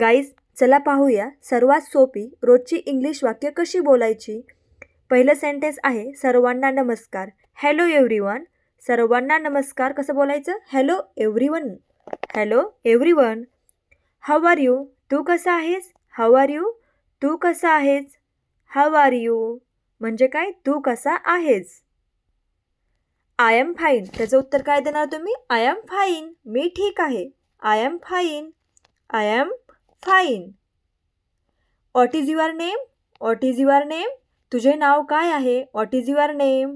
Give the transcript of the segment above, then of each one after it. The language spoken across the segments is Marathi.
गाईज चला पाहूया सर्वात सोपी रोजची इंग्लिश वाक्य कशी बोलायची? पहिलं सेंटेन्स आहे सर्वांना नमस्कार. हॅलो एव्हरीवन सर्वांना नमस्कार. कसं बोलायचं? Hello everyone hello everyone how are you तू कसा आहेस? हाव आर यू तू कसा आहेस? हाव आर यू म्हणजे काय? तू कसा आहेस? आय एम फाईन त्याचं उत्तर काय देणार तुम्ही? आय एम फाईन मी ठीक आहे. I am fine I am fine what is your name what is your name तुझे नाव काय आहे? वॉट इज युअर नेम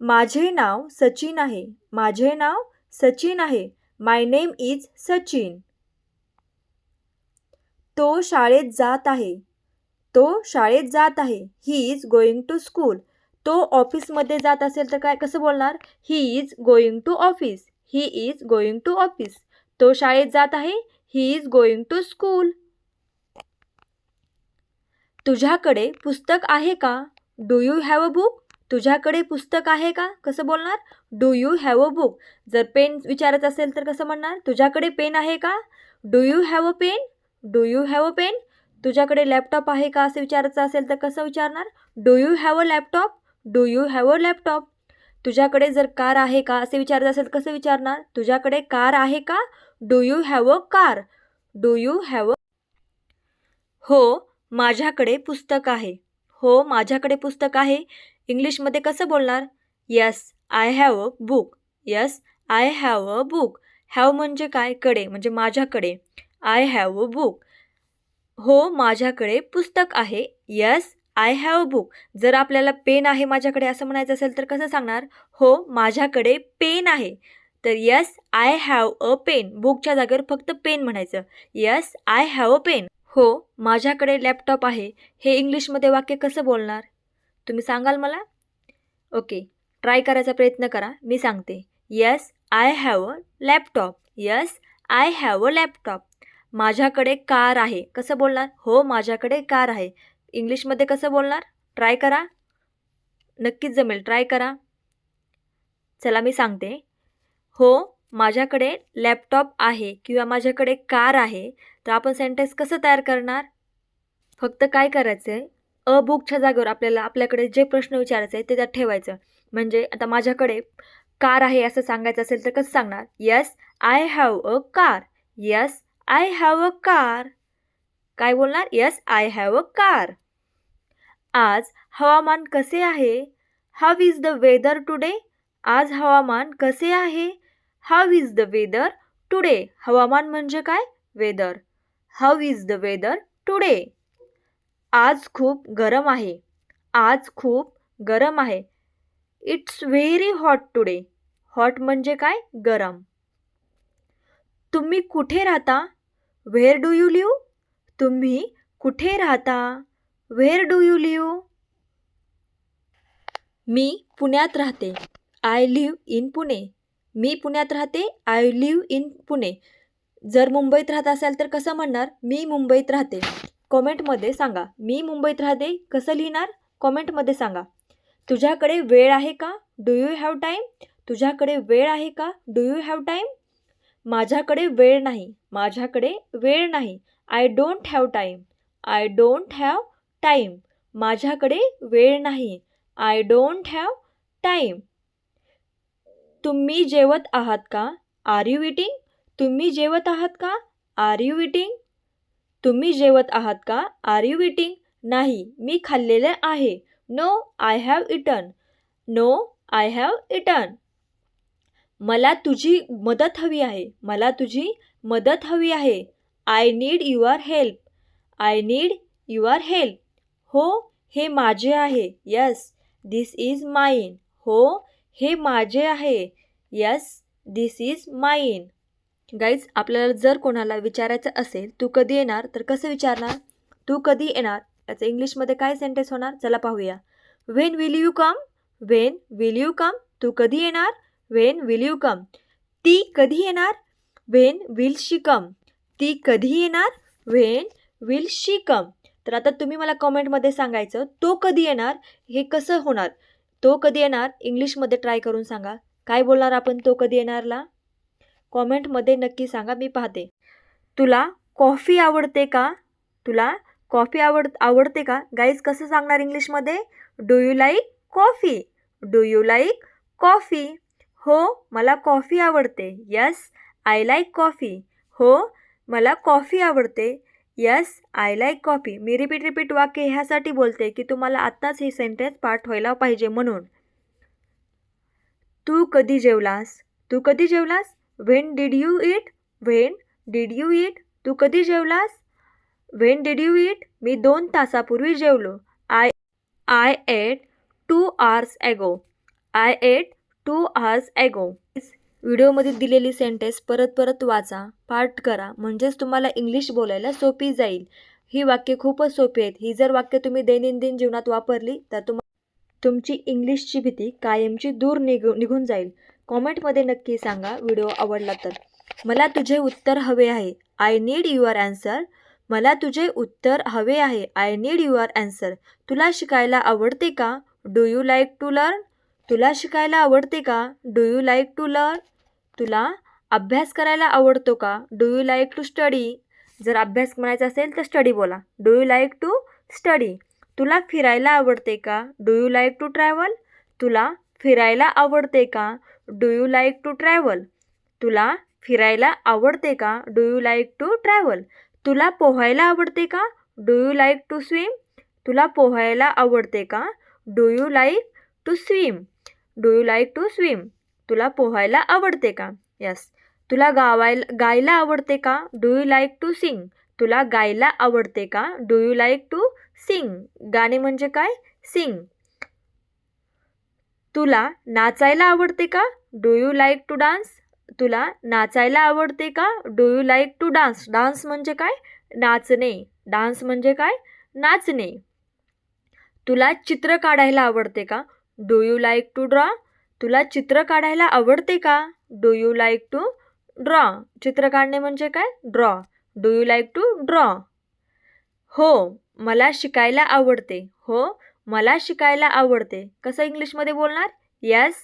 माझे नाव सचिन आहे. माझे नाव सचिन आहे. My name is Sachin. तो शाळेत जात आहे. तो शाळेत जात आहे. He is going to school तो ऑफिसमध्ये जात असेल तर काय कसं बोलणार? He is going to office he is going to office तो शाळेत जात आहे. He is going to school तुझ्याकडे पुस्तक आहे का? Do you have a book तुझ्याकडे पुस्तक आहे का? कसं बोलणार? Do you have a book जर पेन विचारत असेल तर कसं म्हणणार? तुझ्याकडे पेन आहे का? Do you have a pen do you have a pen तुझ्याकडे लॅपटॉप आहे का? असं विचारायचं असेल तर कसं विचारणार? Do you have a laptop do you have a laptop तुझ्याकडे जर कार आहे का? असे विचारत असेल कसं विचारणार? तुझ्याकडे कार आहे का? Do you have a car do you have a हो माझ्याकडे पुस्तक आहे. हो माझ्याकडे पुस्तक आहे. इंग्लिशमध्ये कसं बोलणार? Yes I have a book yes I have a book have म्हणजे काय? कडे म्हणजे माझ्याकडे. आय हॅव अ बुक हो माझ्याकडे पुस्तक आहे. Yes I have a book जर आपल्याला पेन आहे माझ्याकडे असं म्हणायचं असेल तर कसं सांगणार? हो माझ्याकडे पेन आहे. तर yes I have a pen बुकच्या जागेवर फक्त पेन म्हणायचं. Yes I have a pen हो माझ्याकडे लॅपटॉप आहे. हे इंग्लिशमध्ये वाक्य कसं बोलणार? तुम्ही सांगाल मला? ओके ट्राय करायचा प्रयत्न करा. मी सांगते. Yes I have a laptop yes I have a laptop माझ्याकडे कार आहे. कसं बोलणार? हो माझ्याकडे कार आहे. इंग्लिशमध्ये कसं बोलणार? ट्राय करा. नक्कीच जमेल. ट्राय करा. चला मी सांगते. हो माझ्याकडे लॅपटॉप आहे किंवा माझ्याकडे कार आहे तर आपण सेंटेन्स कसं तयार करणार? फक्त काय करायचं आहे अ बुकच्या जागेवर आपल्याला आपल्याकडे जे प्रश्न विचारायचे आहे ते त्यात ठेवायचं. म्हणजे आता माझ्याकडे कार आहे असं सांगायचं असेल तर कसं सांगणार? Yes I have a car yes I have a car काय बोलणार? Yes I have a car आज हवामान कसे आहे? How is the weather today आज हवामान कसे आहे? How is the weather today हवामान म्हणजे काय? Weather how is the weather today आज खूप गरम आहे. आज खूप गरम आहे. It's very hot today hot म्हणजे काय? गरम. तुम्ही कुठे राहता? व्हेअर डू यू लिव्ह तुम्ही कुठे राहता? व्हेअर डू यू लिव्ह मी पुण्यात राहते. I live in Pune. मी पुण्यात राहते. I live in Pune. जर मुंबईत राहत असाल तर कसं म्हणणार? मी मुंबईत राहते. कॉमेंटमध्ये सांगा. मी मुंबईत राहते. कसं लिहिणार? कॉमेंटमध्ये सांगा. तुझ्याकडे वेळ आहे का? डू यू हॅव टाईम तुझ्याकडे वेळ आहे का? डू यू हॅव टाईम माझ्याकडे वेळ नाही. माझ्याकडे वेळ नाही. I don't have time I don't have time माझ्याकडे वेळ नाही. आय डोंट हॅव टाईम तुम्ही जेवत आहात का? Are you eating? तुम्ही जेवत आहात का? Are you eating? तुम्ही जेवत आहात का? Are you eating? नाही मी खाल्लेले आहे. No I have eaten. No I have eaten. मला तुझी मदत हवी आहे. मला तुझी मदत हवी आहे. I need your help. I need your help. हो हे माझे आहे. यस दिस इज माईन. हो हे माझे आहे. Yes this is mine. Guys आपल्याला जर कोणाला विचारायचं असेल तू कधी येणार? तर कसं विचारणार? तू कधी येणार? याचं इंग्लिशमध्ये काय सेंटेन्स होणार? चला पाहूया. When will you come when will you come तू कधी येणार? वेन विल यू कम ती कधी येणार? वेन विल शी कम ती कधी येणार? वेन विल शी कम तर आता तुम्ही मला कॉमेंटमध्ये सांगायचं तो कधी येणार हे कसं होणार? तो कधी येणार? इंग्लिशमध्ये ट्राय करून सांगा. काय बोलणार आपण तो कधी येणारला? कॉमेंटमध्ये नक्की सांगा मी पाहते. तुला कॉफी आवडते का? तुला कॉफी आवड आवडते का? गाईज कसं सांगणार इंग्लिशमध्ये? Do you like coffee do you like coffee हो मला कॉफी आवडते. यस आय लाईक कॉफी हो मला कॉफी आवडते. यस आय लाईक कॉफी मी रिपीट रिपीट वाक्य ह्यासाठी बोलते की तुम्हाला आत्ताच हे सेंटेन्स पाठ व्हायला पाहिजे म्हणून. तू कधी जेवलास? तू कधी जेवलास? When did you eat when did you eat तू कधी जेवलास? व्हेन डिड यू इट मी दोन तासापूर्वी जेवलो. I I ate two hours ago I ate two hours ago व्हिडिओमध्ये दिलेली सेंटेन्स परत परत वाचा पाठ करा म्हणजेच तुम्हाला इंग्लिश बोलायला सोपी जाईल. ही वाक्य खूपच सोपी आहेत. ही जर वाक्य तुम्ही दैनंदिन जीवनात वापरली तर तुम तुमची इंग्लिशची भीती कायमची दूर निघू निघून जाईल. कॉमेंटमध्ये नक्की सांगा व्हिडिओ आवडला तर. मला तुझे उत्तर हवे आहे. आय नीड युअर ॲन्सर मला तुझे उत्तर हवे आहे. आय नीड युअर ॲन्सर तुला शिकायला आवडते का? Do you like to learn तुला शिकायला आवडते का? Do you like to learn तुला अभ्यास करायला आवडतो का? Do you like to study जर अभ्यास म्हणायचा असेल तर स्टडी बोला. Do you like to study तुला फिरायला आवडते का? Do you like to travel तुला फिरायला आवडते का? Do you like to travel तुला फिरायला आवडते का? Do you like to travel तुला पोहायला आवडते का? Do you like to swim तुला पोहायला आवडते का? Do you like to swim do you like to swim तुला पोहायला आवडते का? यस तुला गावायला गायला आवडते का? Do you like to sing तुला गायला आवडते का? Do you like to sing गाणे म्हणजे काय? सिंग तुला नाचायला आवडते का? Do you like to dance तुला नाचायला आवडते का? Do you like to dance dance म्हणजे काय? नाचणे. डान्स म्हणजे काय? नाचणे. तुला चित्र काढायला आवडते का? Do you like to draw तुला चित्र काढायला आवडते का? Do you like to draw चित्र काढणे म्हणजे काय? Draw do you like to draw हो मला शिकायला आवडते. हो मला शिकायला आवडते. कसं इंग्लिशमध्ये बोलणार? Yes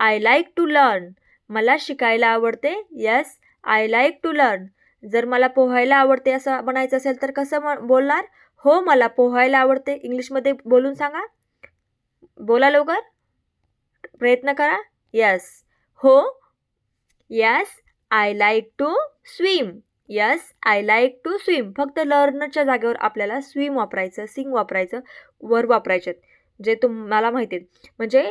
I like to learn मला शिकायला आवडते. Yes I like to learn जर मला पोहायला आवडते असं म्हणायचं असेल तर कसं म बोलणार? हो मला पोहायला आवडते. इंग्लिशमध्ये बोलून सांगा. बोला लवकर. प्रयत्न करा. यस हो. Yes I like to swim yes I like to swim फक्त लर्नच्या जागेवर आपल्याला स्विम वापरायचं सिंग वापरायचं वर वापरायचे जे तुम्हाला माहिती आहेत. म्हणजे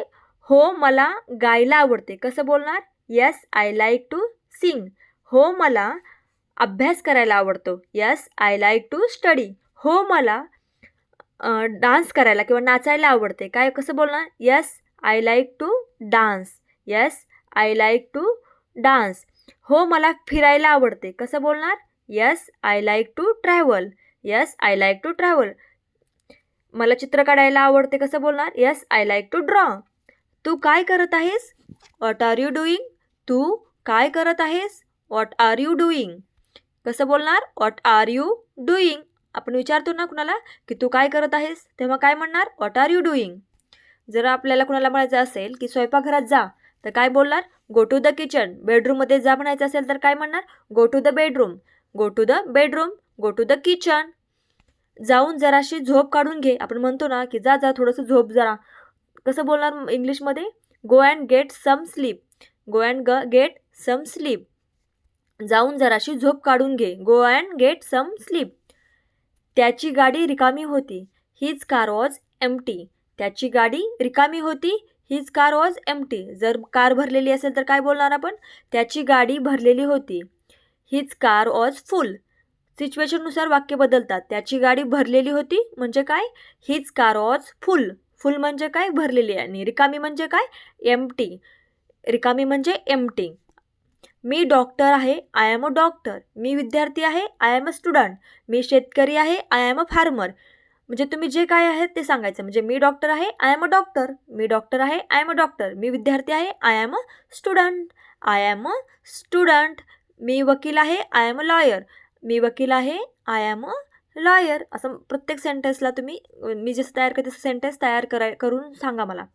हो मला गायला आवडते. कसं बोलणार? Yes I like to sing हो मला अभ्यास करायला आवडतो. Yes I like to study हो मला डान्स करायला किंवा नाचायला आवडते. काय कसं बोलणार? Yes I like to dance yes I like to dance हो मला फिरायला आवडते. कसं बोलणार? Yes I like to travel yes I like to travel मला चित्र काढायला आवडते. कसं बोलणार? Yes I like to draw तू काय करत आहेस? वॉट आर यू डुईंग तू काय करत आहेस? वॉट आर यू डुईंग कसं बोलणार? वॉट आर यू डुईंग आपण विचारतो ना कुणाला की तू काय करत आहेस? तेव्हा काय म्हणणार? वॉट आर यू डुईंग जर आपल्याला कुणाला म्हणायचं असेल की स्वयंपाकघरात जा तर काय बोलणार? गो टू द किचन बेडरूममध्ये जा म्हणायचं असेल तर काय म्हणणार? Go to the bedroom go to the bedroom go to the kitchen जाऊन जराशी झोप काढून घे. आपण म्हणतो ना की जा जा थोडंसं झोप जरा. कसं बोलणार इंग्लिशमध्ये? Go and get some sleep go and g get some sleep जाऊन जराशी झोप काढून घे. Go and get some sleep त्याची गाडी रिकामी होती. हीच कार वॉज एम टी त्याची गाडी रिकामी होती. हीच कार वॉज एम टी जर कार भरलेली असेल तर काय बोलणार आपण? त्याची गाडी भरलेली होती. हीच कार वॉज फुल सिच्युएशननुसार वाक्य बदलतात. त्याची गाडी भरलेली होती म्हणजे काय? हीच कार वॉज फुल फुल म्हणजे काय? भरलेली आणि रिकामी म्हणजे काय? एम टी रिकामी म्हणजे एम टी मी डॉक्टर आहे. आय एम अ डॉक्टर मी विद्यार्थी आहे. आय एम अ स्टुडंट मी शेतकरी आहे. आय एम अ फार्मर म्हणजे तुम्ही जे काय आहे ते सांगायचं. म्हणजे मी डॉक्टर आहे आय एम अ डॉक्टर मी डॉक्टर आहे आय एम अ डॉक्टर मी विद्यार्थी आहे I am a student I am a student मी वकील आहे आय एम अ लॉयर मी वकील आहे आय एम अ लॉयर असं प्रत्येक सेंटेन्सला तुम्ही मी जसं तयार करते तसं सेंटेन्स तयार कराय करून सांगा मला.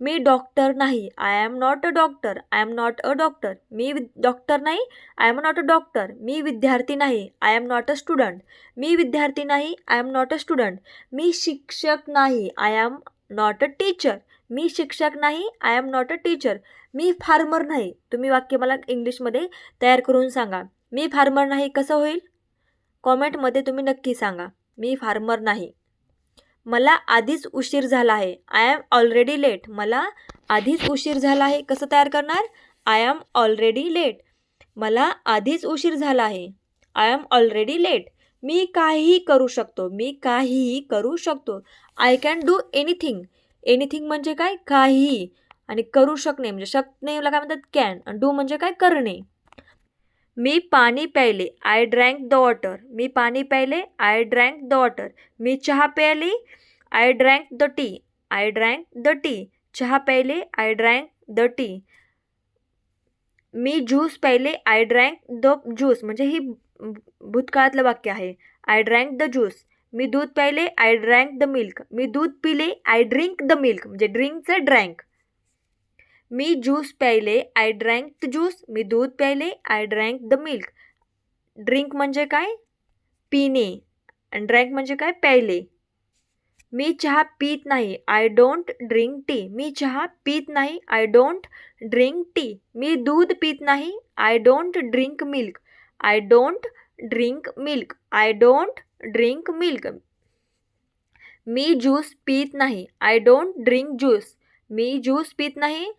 मी डॉक्टर नाही. I am not a doctor I am not a doctor मी वि डॉक्टर नाही. I am not a doctor मी विद्यार्थी नाही. I am not a student मी विद्यार्थी नाही. I am not a student मी शिक्षक नाही. I am not a teacher मी शिक्षक नाही. I am not a teacher me farmer नाही. तुम्ही वाक्य मला इंग्लिशमध्ये तयार करून सांगा. मी फार्मर नाही कसं होईल? कॉमेंटमध्ये तुम्ही नक्की सांगा. मी फार्मर नाही. मला आधीच उशीर झाला आहे. आय ॲम ऑलरेडी लेट मला आधीच उशीर झाला आहे. कसं तयार करणार? आय ॲम ऑलरेडी लेट मला आधीच उशीर झाला आहे. आय ॲम ऑलरेडी लेट मी काहीही करू शकतो. मी काहीही करू शकतो. I can do anything anything म्हणजे काय? काहीही. आणि करू शकणे म्हणजे शकणेला काय म्हणतात? कॅन आणि डू म्हणजे काय? करणे. मी पाणी प्यायले आय ड्रँक द वॉटर मी पाणी प्यायले आय ड्रँक द वॉटर मी चहा प्यायले I drank the tea I drank the tea चहा प्यायले आय ड्रँक द टी मी ज्यूस प्यायले आय ड्रँक द ज्यूस म्हणजे ही भूतकाळातलं वाक्य आहे. आय ड्रँक द ज्यूस मी दूध प्यायले आय ड्रँक द मिल्क मी दूध पिले आय ड्रिंक द मिल्क म्हणजे ड्रिंकचं ड्रँक मी ज्यूस प्यायले आय ड्रँक द ज्यूस मी दूध प्यायले I drank the milk drink म्हणजे काय? पिणे. आणि ड्रँक म्हणजे काय? मी चहा पीत नाही. आय डोंट ड्रिंक टी मी चहा पीत नाही. आय डोंट ड्रिंक टी मी दूध पीत नाही. I don't drink milk I don't drink milk I don't drink milk me juice पीत नाही. आय डोंट ड्रिंक ज्यूस मी ज्यूस पीत नाही.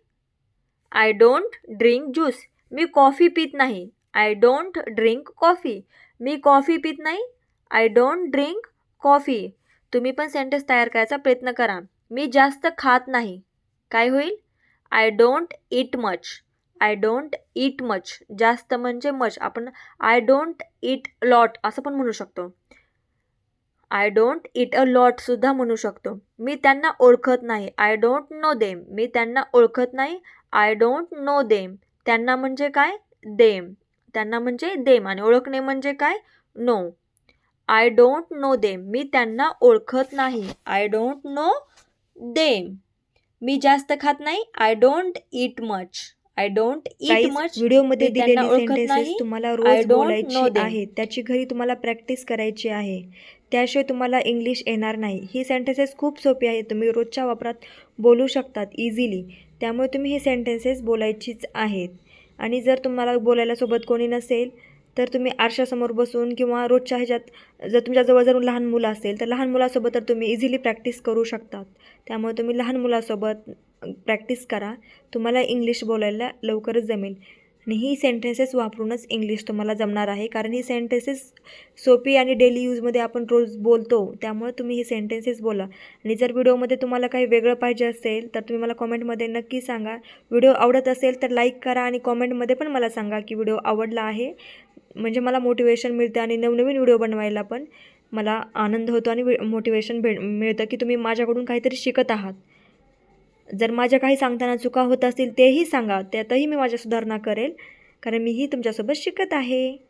आय डोंट ड्रिंक ज्यूस मी कॉफी पित नाही. आय डोंट ड्रिंक कॉफी मी कॉफी पित नाही. आय डोंट ड्रिंक कॉफी तुम्ही पण सेंटेन्स तयार करायचा प्रयत्न करा. मी जास्त खात नाही. काय होईल? I don't eat much I don't eat much जास्त म्हणजे मच आपण आय डोंट इट लॉट असं पण म्हणू शकतो. आय डोंट इट अ लॉटसुद्धा म्हणू शकतो. मी त्यांना ओळखत नाही. आय डोंट नो देम मी त्यांना ओळखत नाही. आय डोंट नो देम त्यांना म्हणजे काय? देम त्यांना म्हणजे देम आणि ओळखणे म्हणजे काय? Know I don't know them मी त्यांना ओळखत नाही. आय डोंट नो देम मी जास्त खात नाही. I don't eat much I don't eat much व्हिडिओमध्ये दिलेली सेंटेन्सेस. तुम्हाला रोज बोलायची. आहेत त्याची घरी तुम्हाला प्रॅक्टिस करायची आहे. त्याशिवाय तुम्हाला इंग्लिश येणार नाही. ही सेंटेन्सेस खूप सोपी आहेत. तुम्ही रोजच्या वापरात बोलू शकतात इझिली त्यामुळे तुम्ही हे सेंटेन्सेस बोलायचीच आहेत. आणि जर तुम्हाला बोलायला सोबत कोणी नसेल तर तुम्ही आरशासमोर बसून किंवा रोजच्या ह्याच्यात जर तुमच्याजवळ जर लहान मुलं असेल तर लहान मुलासोबत तर तुम्ही इझिली प्रॅक्टिस करू शकतात. त्यामुळे तुम्ही लहान मुलासोबत प्रॅक्टिस करा. तुम्हाला इंग्लिश बोलायला लवकरच जमेल. आणि ही सेंटेन्सेस वापरूनच इंग्लिश तुम्हाला जमणार आहे. कारण ही सेंटेन्सेस सोपी आणि डेली यूजमध्ये आपण रोज बोलतो त्यामुळे तुम्ही ही सेंटेन्सेस बोला. आणि जर व्हिडिओमध्ये तुम्हाला काही वेगळं पाहिजे असेल तर तुम्ही मला कॉमेंटमध्ये नक्की सांगा. व्हिडिओ आवडत असेल तर लाईक करा आणि कॉमेंटमध्ये पण मला सांगा की व्हिडिओ आवडला आहे. म्हणजे मला मोटिवेशन मिळतं आणि नवनवीन व्हिडिओ बनवायला पण मला आनंद होतो आणि मोटिवेशन भेट मिळतं की तुम्ही माझ्याकडून काहीतरी शिकत आहात. जर माझ्या काही सांगताना चुका होत असतील तेही सांगा त्यातही मी माझ्या सुधारणा करेल कारण मीही तुमच्यासोबत शिकत आहे.